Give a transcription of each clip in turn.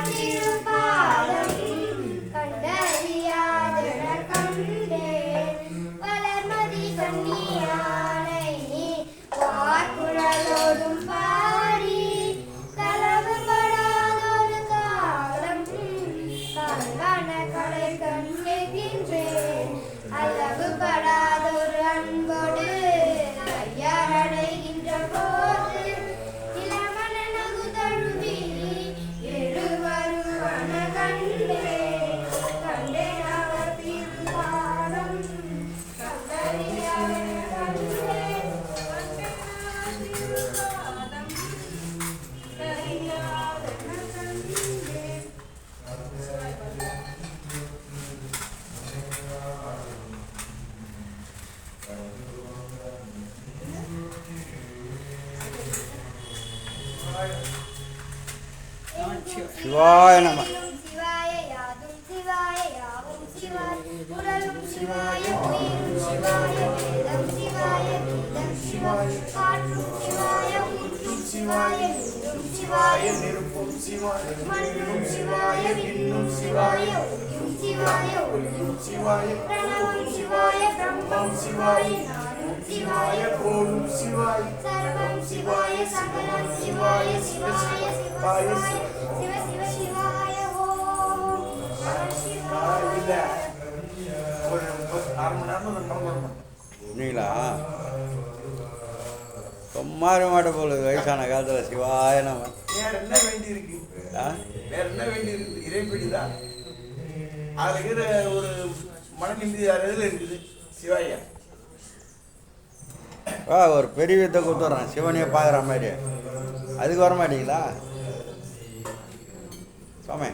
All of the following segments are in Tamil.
love you. சிவாய நம சிவாய யாதும் சிவாய யாவும் சிவாய உடலும் சிவாய உயிரும் சிவாய வேதம் சிவாய வேதம் சிவாய காற்றும் சிவாய ஊற்றும் சிவாய நீரும் சிவாய நெருப்பும் சிவாய மண்ணும் சிவாய விண்ணும் சிவாய ஒளியும் சிவாய ஒளியும் சிவாய பிரணவம் சிவாய பிரம்மம் சிவாய சிவாய கோலும் சிவாய சர்வம் சிவாய சகலம் சிவாய சிவாய சிவாய சிவ சிவ சிவாய ஓம். இருக்க மாட்ட போல வயசான காலத்தில். சிவாய நம. வேற என்ன வேண்டி இருக்கு வேற என்ன வேண்டி இருக்குது இறைப்படி தான் அதில் இருக்கிற ஒரு மன நிம்மதி இருக்குது சிவாயா ஆ ஒரு பெரிய வித்தை கொடுத்துட்றேன் சிவனையை பார்க்குற மாதிரி. அதுக்கு வர மாட்டீங்களா? சுவாமி.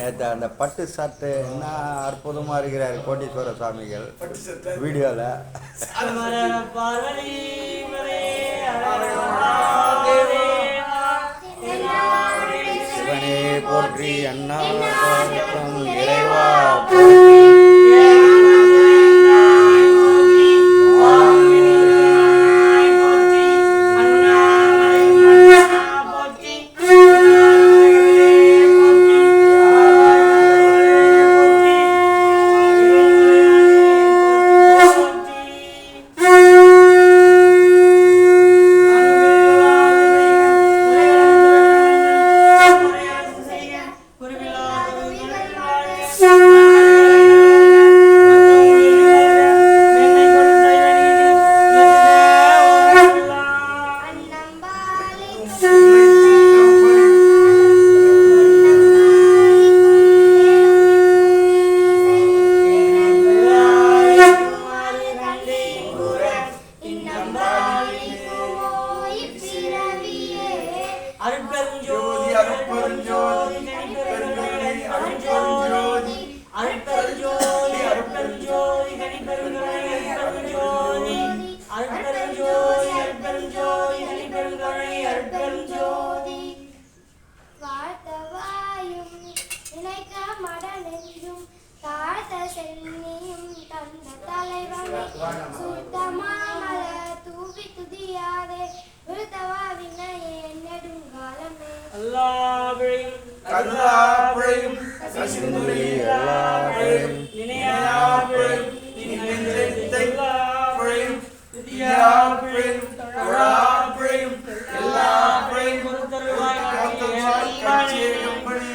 நேற்று அந்த பட்டு சட்டை என்ன அற்புதமாக இருக்கிறார் கோட்டீஸ்வர சுவாமிகள். வீடியோவில் ஜோதி அருட்பெருஞ்சோதி பெருங்கருணை அருட்பெருஞ்சோதி அருட்பெருஞ்சோதி அருட்பெருஞ்சோதி தனிப்பெருங்கருணை அருட்பெருஞ்சோதி அருட்பெருஞ்சோதி அருட்பெருஞ்சோதி தனிப்பெருங்கருணை அருட்பெருஞ்சோதி வாழ்த்தவாயும் நினைக்க மட நெஞ்சும் தாழ்த்த சென்னியும் தந்த தலைவனை சுத்தமாமல தூவி துதியாதே விழுத்தவா வினையே நெடுங்காலமே அல்லாஹ்வின் கருணாபிழையும் கசிந்துரி எல்லாரையும் நினையாவின் நினைத்தையும் வித்யாபிழையும் தொழாபிழையும் எல்லா பிழையும் காத்தவாய் காட்சியகம்படி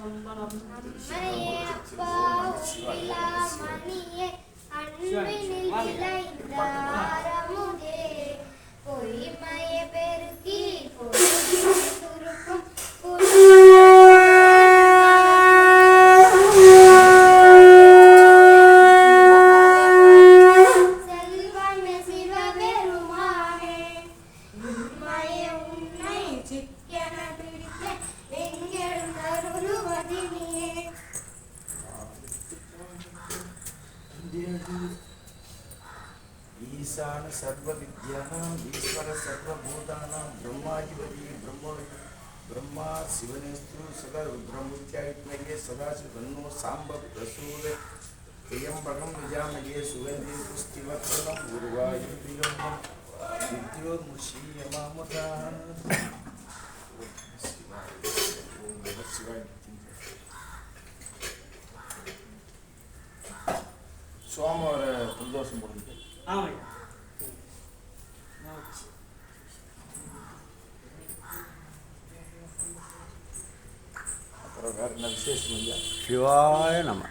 அம்மையே அப்பா உப்பிலா மணியே அன்பினில் விளைந்தாரமுதே ശിക്ഷണമില്ല എങ്കിലും കരുണുമതിനിയെ ഈശാണ് സർവവിദ്യാനാം ഈശ്വര സർവഭൂതാനാം ബ്രഹ്മാധിപതി ब्रह्मा, शिवनेस्तु सदा रुद्रमुत्यायुत्मये सदाशिवन्नो साम्बसूर त्र्यम्बकं निजामये, सुगन्धि पुष्टिवत्सलं गुरुवायुर्विलम्बं विद्योर्मुषीयमामुदान् grind சோமவார புல்தோஷம் போடுங்க அப்புறம் வேற என்ன விசேஷம் இல்லையா சிவாய நம்ம